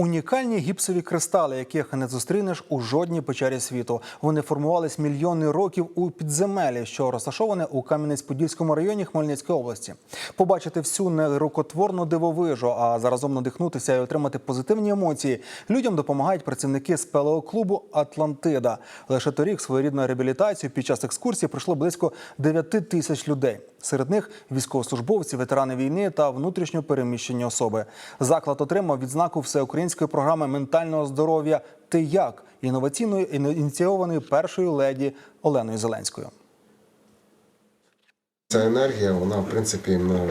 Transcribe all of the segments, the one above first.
Унікальні гіпсові кристали, яких не зустрінеш у жодній печері світу. Вони формувались мільйони років у підземелі, що розташоване у Кам'янець-Подільському районі Хмельницької області. Побачити всю нерукотворну дивовижу, а заразом надихнутися і отримати позитивні емоції. Людям допомагають працівники спелеоклубу Атлантида. Лише торік своєрідну реабілітацію під час екскурсії пройшло близько 9 тисяч людей. Серед них військовослужбовці, ветерани війни та внутрішньо переміщені особи. Заклад отримав відзнаку всеукраїнської програми ментального здоров'я Ти як інноваційною ініційованою першою леді Оленою Зеленською. Ця енергія, вона в принципі, ну,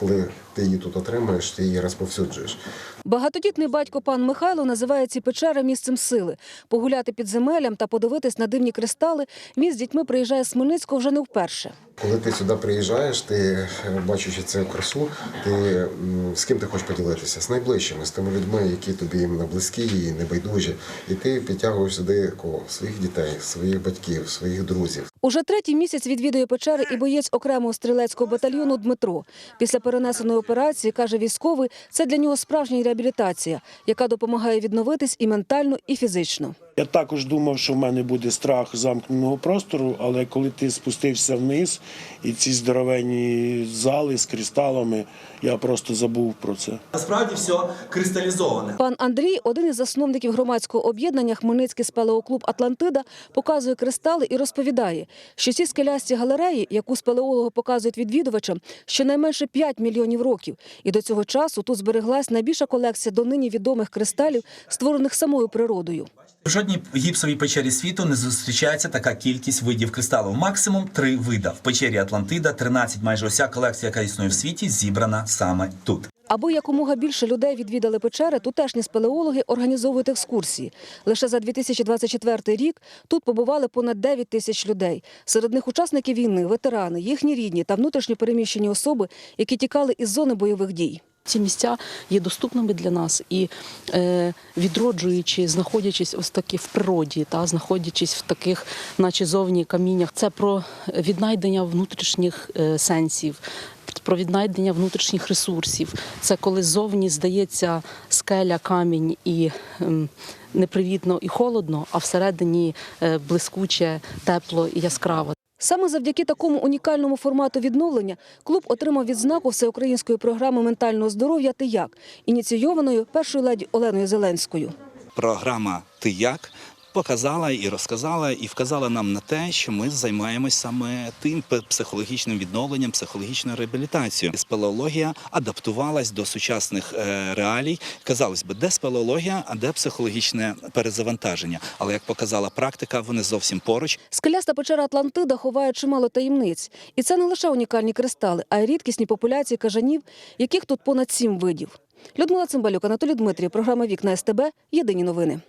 коли ти її тут отримаєш, ти її розповсюджуєш. Багатодітний батько пан Михайло називає ці печери місцем сили. Погуляти під земелям та подивитись на дивні кристали він з дітьми приїжджає з Хмельницького вже не вперше. Коли ти сюди приїжджаєш, ти е, бачачи цю красу, ти з ким ти хочеш поділитися? З найближчими, з тими людьми, які тобі близькі і небайдужі. І ти підтягуєш сюди кого? Своїх дітей, своїх батьків, своїх друзів. Уже третій місяць відвідує печери і боєць окремого стрілецького батальйону Дмитро. Після перенесеної операції, каже військовий, це для нього справжня реабілітація, яка допомагає відновитись і ментально, і фізично. Я також думав, що в мене буде страх замкненого простору, але коли ти спустився вниз і ці здоровенні зали з кристалами, я просто забув про це. Насправді все кристалізоване. Пан Андрій, один із засновників громадського об'єднання Хмельницький спелеоклуб Атлантида, показує кристали і розповідає, що ці скелясті галереї, яку спелеологи показують відвідувачам, щонайменше 5 мільйонів років. І до цього часу тут збереглась найбільша колекція донині відомих кристалів, створених самою природою. В жодній гіпсовій печері світу не зустрічається така кількість видів кристалу. Максимум три вида. В печері Атлантида 13. Майже уся колекція, яка існує в світі, зібрана саме тут. Аби якомога більше людей відвідали печери, тутешні спелеологи організовують екскурсії. Лише за 2024 рік тут побували понад 9 тисяч людей. Серед них учасники війни, ветерани, їхні рідні та внутрішньо переміщені особи, які тікали із зони бойових дій. Ці місця є доступними для нас і е, відроджуючи, знаходячись ось таки в природі, та знаходячись в таких, наче зовні каміннях, це про віднайдення внутрішніх е, сенсів. Про віднайдення внутрішніх ресурсів. Це коли ззовні здається скеля, камінь і ем, непривітно і холодно, а всередині е, блискуче, тепло і яскраво. Саме завдяки такому унікальному формату відновлення клуб отримав відзнаку всеукраїнської програми ментального здоров'я «Ти як», ініційованою першою леді Оленою Зеленською. програма Ти як показала і розказала, і вказала нам на те, що ми займаємось саме тим психологічним відновленням, психологічною реабілітацією. Спелеологія адаптувалась до сучасних е, реалій. Казалось би, де спелеологія, а де психологічне перезавантаження. Але як показала практика, вони зовсім поруч. Скеляста печера Атлантида ховає чимало таємниць. І це не лише унікальні кристали, а й рідкісні популяції кажанів, яких тут понад сім видів. Людмила Цимбалюк, Анатолій Дмитрій, програма Вікна СТБ. Єдині новини.